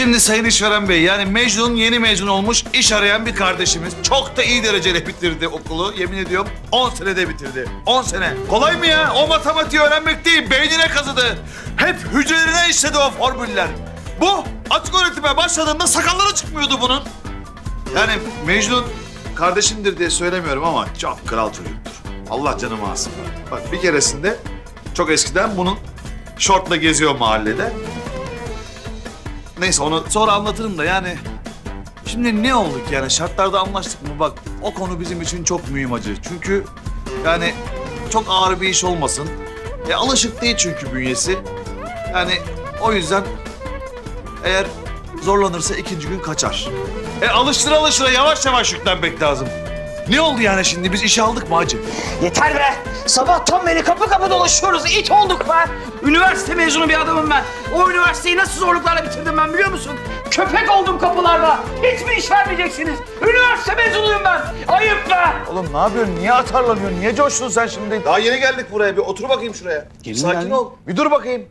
Şimdi Sayın İşveren Bey yani Mecnun yeni mezun olmuş iş arayan bir kardeşimiz. Çok da iyi dereceyle bitirdi okulu. Yemin ediyorum 10 senede bitirdi. 10 sene. Kolay mı ya? O matematiği öğrenmek değil beynine kazıdı. Hep hücrelerine işledi o formüller. Bu açık öğretime başladığında sakalları çıkmıyordu bunun. Yani Mecnun kardeşimdir diye söylemiyorum ama çok kral çocuktur. Allah canımı alsın. Bak bir keresinde çok eskiden bunun şortla geziyor mahallede. Neyse onu sonra anlatırım da yani. Şimdi ne olduk yani şartlarda anlaştık mı bak o konu bizim için çok mühim acı. Çünkü yani çok ağır bir iş olmasın. E, alışık değil çünkü bünyesi. Yani o yüzden eğer zorlanırsa ikinci gün kaçar. E alıştıra alıştıra yavaş yavaş yüklenmek lazım. Ne oldu yani şimdi biz işe aldık mı hacı? Yeter be! Sabahtan beri kapı kapı dolaşıyoruz. İt olduk be! Üniversite mezunu bir adamım ben. O üniversiteyi nasıl zorluklarla bitirdim ben biliyor musun? Köpek oldum kapılarda. Hiç mi iş vermeyeceksiniz? Üniversite mezunuyum ben. Ayıp be! Oğlum ne yapıyorsun? Niye atarlanıyorsun? Niye coştun sen şimdi? Daha yeni geldik buraya. Bir otur bakayım şuraya. Sakin ol. Bir dur bakayım.